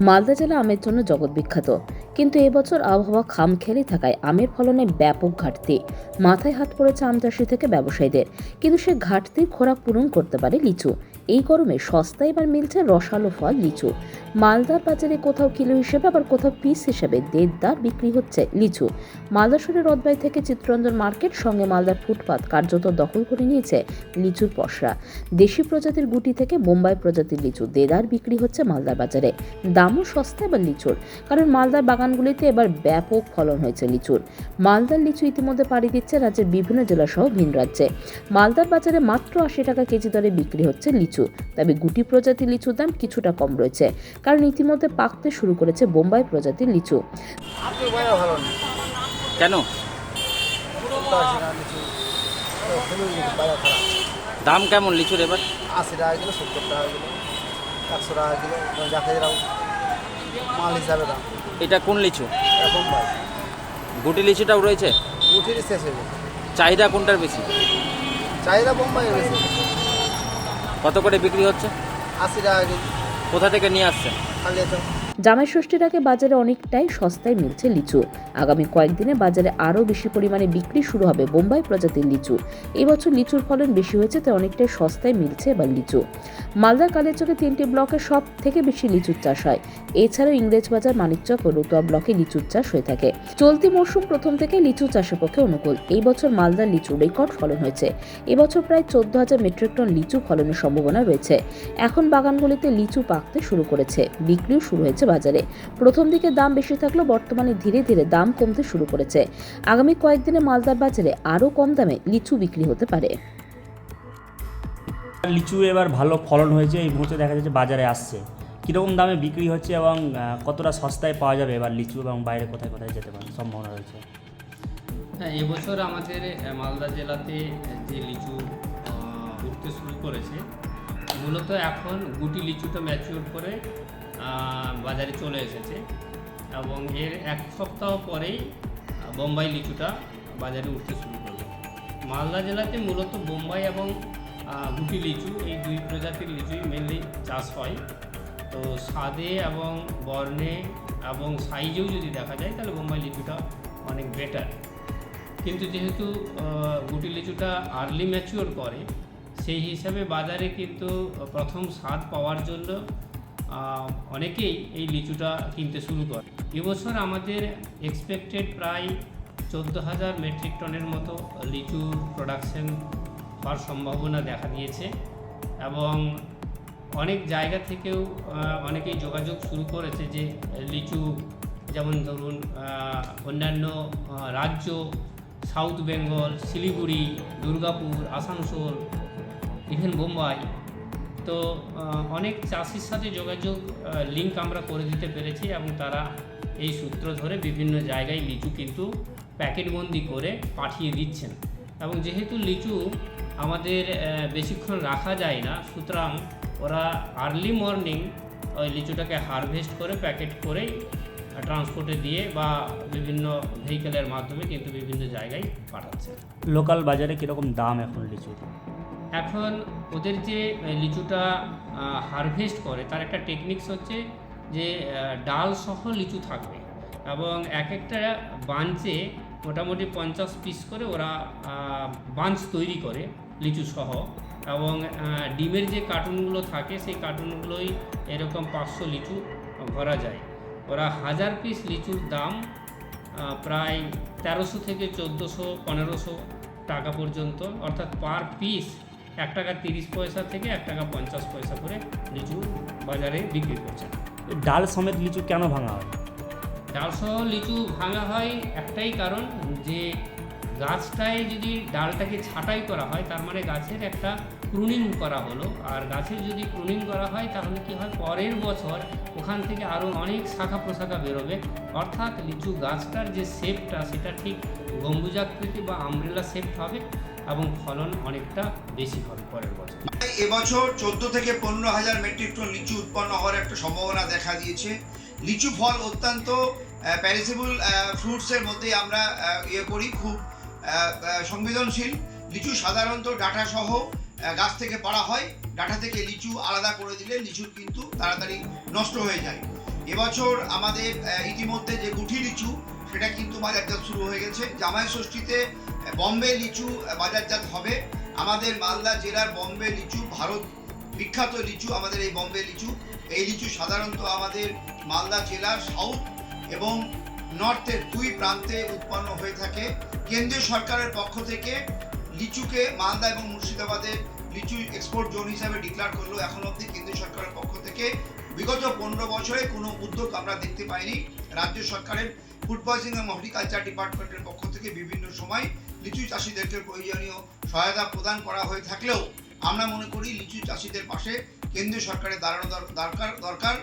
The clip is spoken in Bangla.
মালদা জেলা আমের জন্য জগৎ বিখ্যাত। কিন্তু এবছর আবহাওয়া খামখেয়ালি থাকায় আমের ফলনে ব্যাপক ঘাটতি। মাথায় হাত পড়েছে আম চাষি থেকে ব্যবসায়ীদের। কিন্তু সে ঘাটতির খোরাক পূরণ করতে পারে লিচু। এই গরমে সস্তায় এবার মিলছে রসালো ফল, লিচু। মালদার বাজারে কোথাও কিলো হিসেবে, আবার কোথাও পিস হিসেবে দেড়দার বিক্রি হচ্ছে লিচু। মালদা শহরের রথবাই থেকে চিত্তরঞ্জন মার্কেট, সঙ্গে মালদার ফুটপাত কার্যত দখল করে নিয়েছে লিচুর পসরা। দেশি প্রজাতির গুটি থেকে বোম্বাই প্রজাতির লিচু দেদার বিক্রি হচ্ছে মালদার বাজারে। দামও সস্তা এবার লিচুর, কারণ মালদার বাগানগুলিতে এবার ব্যাপক ফলন হয়েছে লিচুর। মালদার লিচু ইতিমধ্যে পাড়ি দিচ্ছে রাজ্যের বিভিন্ন জেলা সহ ভিন রাজ্যে। মালদার বাজারে মাত্র আশি টাকা কেজি দরে বিক্রি হচ্ছে লিচু। তবে গুটি প্রজাতির লিচুর দাম কিছুটা কম রয়েছে কারণ ইতিমধ্যে পাকতে শুরু করেছে বোম্বাই প্রজাতির লিচু। কেন? লিচু দাম কেমন লিচুর এবার? আশি টাকা কিলো সত্তর টাকা কিলো একশো টাকা কিলো যাকে মাল হিসাবে দাম এটা কোন লিচু? এটা বোম্বাই গুটি লিচুটাও রয়েছে? উঠিরই শেষ হয়ে চাহিদা কোনটার বেশি? চাহিদা বোম্বাই বেশি। কত করে বিক্রি হচ্ছে? আশি টাকা কেজি। কোথা থেকে নিয়ে আসছে খালি এত জামাই ষষ্ঠীর আগে বাজারে অনেকটাই সস্তায় মিলছে লিচু। আগামী কয়েকদিনে বাজারে আরও বেশি পরিমাণে বিক্রি শুরু হবে বোম্বাই প্রজাতির লিচু। এবছর লিচুর ফলন বেশি হয়েছে, তাই অনেকটাই সস্তায় মিলছে এবার লিচু। মালদার কালেচকে তিনটি ব্লকে সব থেকে বেশি লিচুর চাষ হয়। এছাড়াও ইংরেজবাজার, মানিকচক ও রতুয়া ব্লকে লিচুর চাষ হয়ে থাকে। চলতি মরশুম প্রথম থেকে লিচু চাষের পক্ষে অনুকূল। এই বছর মালদার লিচু রেকর্ড ফলন হয়েছে। এবছর প্রায় চোদ্দ হাজার মেট্রিক টন লিচু ফলনের সম্ভাবনা রয়েছে। এখন বাগানগুলিতে লিচু পাকতে শুরু করেছে। বিক্রিও শুরু হয়েছে বাজারে। প্রথম দিকে দাম বেশি থাকলেও বর্তমানে ধীরে ধীরে দাম কমতে শুরু করেছে। আগামী কয়েকদিনে মালদার বাজারে আরও কম দামে লিচু বিক্রি হতে পারে। লিচু এবার ভালো ফলন হয়েছে এই মুহূর্তে দেখা যাচ্ছে বাজারে আসছে। কীরকম দামে বিক্রি হচ্ছে এবং কতটা সস্তায় পাওয়া যাবে এবার লিচু এবং বাইরে কোথায় কোথায় যেতে পারে সম্ভাবনা রয়েছে? হ্যাঁ এবছর আমাদের মালদা জেলাতে যে লিচু উঠতে শুরু করেছে মূলত এখন গুটি লিচুটা ম্যাচিওর করে বাজারে চলে এসেছে। এবং এর এক সপ্তাহ পরেই বোম্বাই লিচুটা বাজারে উঠতে শুরু করবে মালদা জেলাতে মূলত বোম্বাই এবং গুটি লিচু, এই দুই প্রজাতির লিচুই মেনলি চাষ হয়। তো স্বাদে এবং বর্ণে এবং সাইজেও যদি দেখা যায়, তাহলে বোম্বাই লিচুটা অনেক বেটার কিন্তু যেহেতু গুটি লিচুটা আর্লি ম্যাচিওর করে, সেই হিসাবে বাজারে কিন্তু প্রথম স্বাদ পাওয়ার জন্য অনেকেই এই লিচুটা কিনতে শুরু করে। এবছর আমাদের এক্সপেক্টেড প্রায় চোদ্দ হাজার মেট্রিক টনের মতো লিচু প্রোডাকশন হওয়ার সম্ভাবনা দেখা দিয়েছে এবং অনেক জায়গা থেকেও অনেকেই যোগাযোগ শুরু করেছে যে লিচু, যেমন ধরুন অন্যান্য রাজ্য, সাউথ বেঙ্গল, শিলিগুড়ি, দুর্গাপুর, আসানসোল ইভেন বোম্বাই তো অনেক চাষির সাথে যোগাযোগ লিঙ্ক আমরা করে দিতে পেরেছি এবং তারা এই সূত্র ধরে বিভিন্ন জায়গায় লিচু কিন্তু প্যাকেটবন্দি করে পাঠিয়ে দিচ্ছেন। এবং যেহেতু লিচু আমাদের বেশিক্ষণ রাখা যায় না, সুতরাং ওরা আর্লি মর্নিং ওই লিচুটাকে হারভেস্ট করে প্যাকেট করেই ট্রান্সপোর্টে দিয়ে বা বিভিন্ন ভেহিকেলের মাধ্যমে কিন্তু বিভিন্ন জায়গায় পাঠাচ্ছে। লোকাল বাজারে কীরকম দাম এখন লিচুর? এখন ওদের যে লিচুটা হারভেস্ট করে, তার একটা টেকনিক্স হচ্ছে যে ডাল সহ লিচু থাকবে। এবং এক একটা বাঞ্চে মোটামুটি পঞ্চাশ পিস করে ওরা বাঞ্চ তৈরি করে লিচু সহ। এবং ডিমের যে কার্টুনগুলো থাকে, সেই কার্টুনগুলোই এরকম পাঁচশো লিচু ভরা যায়। ওরা হাজার পিস লিচুর দাম প্রায় তেরোশো থেকে চোদ্দোশো, পনেরোশো টাকা পর্যন্ত, অর্থাৎ পার পিস এক টাকা তিরিশ পয়সা থেকে এক টাকা পঞ্চাশ পয়সা করে লিচু বাজারে বিক্রি করছে। এই ডাল সমেত লিচু কেন ভাঙা হয়? ডালসহ লিচু ভাঙা হয় একটাই কারণ যে গাছটায় যদি ডালটাকে ছাঁটাই করা হয়, তার মানে গাছের একটা প্রুনিং করা হলো। আর গাছের যদি প্রুনিং করা হয়, তাহলে কি হয়? পরের বছর ওখান থেকে আরও অনেক শাখা প্রশাখা বেরোবে। অর্থাৎ লিচু গাছটার যে শেপটা, সেটা ঠিক গম্বুজাকৃতি বা আমব্রেলা শেপ হবে এবং ফলন অনেকটা বেশি হবে পরের বছর। এবছর চোদ্দ থেকে পনেরো হাজার মেট্রিক টন লিচু উৎপন্ন হওয়ার একটা সম্ভাবনা দেখা দিয়েছে। লিচু ফল অত্যন্ত প্যারিসেবল ফ্রুটসের মধ্যে আমরা ইয়ে করি। খুব সংবেদনশীল, লিচু সাধারণত ডাটা সহ গাছ থেকে পাড়া হয়। ডাটা থেকে লিচু আলাদা করে দিলে লিচু কিন্তু তাড়াতাড়ি নষ্ট হয়ে যায়। এবছর আমাদের ইতিমধ্যে যে গুঠি লিচু, সেটা কিন্তু বাজারজাত শুরু হয়ে গেছে। জামাই ষষ্ঠীতে বম্বে লিচু বাজারজাত হবে। আমাদের মালদা জেলার বম্বে লিচু, ভারত বিখ্যাত লিচু আমাদের এই বম্বে লিচু। এই লিচু সাধারণত আমাদের মালদা জেলার সাউথ এবং নর্থের দুই প্রান্তে উৎপন্ন হয়ে থাকে। কেন্দ্রীয় সরকারের পক্ষ থেকে লিচুকে মালদা এবং মুর্শিদাবাদের লিচু এক্সপোর্ট জোন হিসাবে ডিক্লেয়ার করল। এখন অবধি কেন্দ্রীয় সরকারের পক্ষ থেকে বিগত পনেরো বছরে কোনো উদ্যোগ আমরা দেখতে পাইনি। রাজ্য সরকারের ফুড পয়জিং এবং হর্টিকালচার ডিপার্টমেন্টের পক্ষ থেকে বিভিন্ন সময় লিচু চাষিদেরকে প্রয়োজনীয় সহায়তা প্রদান করা হয়ে থাকলেও আমরা মনে করি লিচু চাষিদের পাশে কেন্দ্রীয় সরকারের দাঁড়ানো দর- দরকার দরকার।